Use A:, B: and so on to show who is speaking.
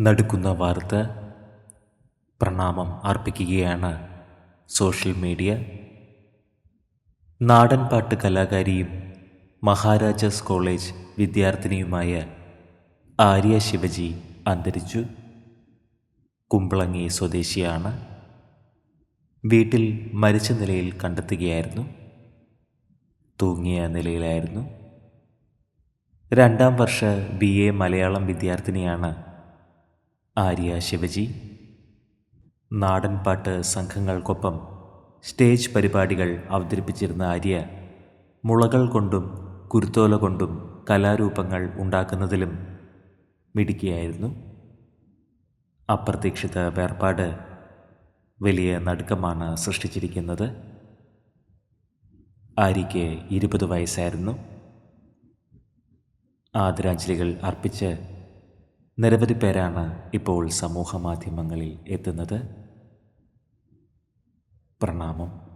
A: നടുക്കുന്ന വാർത്ത പ്രണാമം അർപ്പിക്കുകയാണ് സോഷ്യൽ മീഡിയ. നാടൻ പാട്ട് കലാകാരിയും മഹാരാജാസ് കോളേജ് വിദ്യാർത്ഥിനിയുമായ ആര്യ ശിവജി അന്തരിച്ചു. കുമ്പളങ്ങി സ്വദേശിയാണ്. വീട്ടിൽ മരിച്ച നിലയിൽ കണ്ടെത്തുകയായിരുന്നു. തൂങ്ങിയ നിലയിലായിരുന്നു. രണ്ടാം വർഷ ബി എ മലയാളം വിദ്യാർത്ഥിനിയാണ് ആര്യ ശിവജി. നാടൻപാട്ട് സംഘങ്ങൾക്കൊപ്പം സ്റ്റേജ് പരിപാടികൾ അവതരിപ്പിച്ചിരുന്ന ആര്യ മുളകൾ കൊണ്ടും കുരുത്തോല കൊണ്ടും കലാരൂപങ്ങൾ ഉണ്ടാക്കുന്നതിലും മിടുക്കിയായിരുന്നു. അപ്രതീക്ഷിത വേർപാട് വലിയ നടുക്കമാണ് സൃഷ്ടിച്ചിരിക്കുന്നത്. ആര്യയ്ക്ക് ഇരുപത് വയസ്സായിരുന്നു. ആദരാഞ്ജലികൾ അർപ്പിച്ച് നിരവധി പേരാണ് ഇപ്പോൾ സമൂഹ മാധ്യമങ്ങളിൽ എത്തുന്നത്. പ്രണാമം.